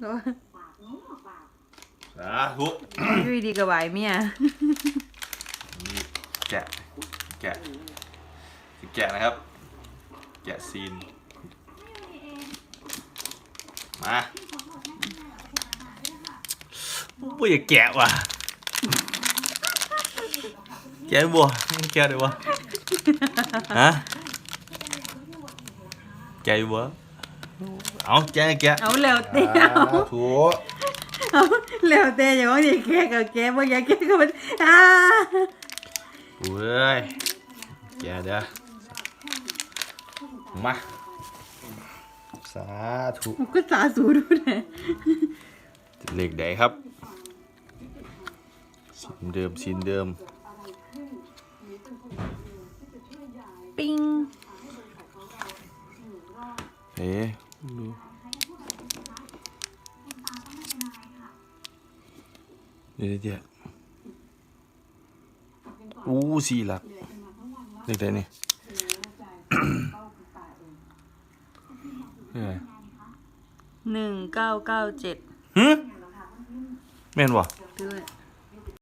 แล้วสาธุอยู่ดีๆกับไหวเมียแกะ แกะสิแกะนะครับ แกะซีน มาบ่อยากแกะว่ะ แกะบัวแกะได้บ่ฮะแกะอยู่บ่ เอาแกะแกะเอาแล้วเต้เอาถูเอาแล้วเต้อย่าว่าอย่าแก้กับแก้บ่อย่าแก้กับมันอ่าเว้ยแกะเด้อมาสาธุมันก็สาสูดูแน่เหล็กใดครับสินเดิมสินเดิม ปิ้งเอ๊ะ ดูเดี๋ยวเดี๋ยวอู้สี่หลักเหล็กใดนี่นี่ไงหนึ่งเก้าเก้าเจ็ดหึแม่นบ่ด้วย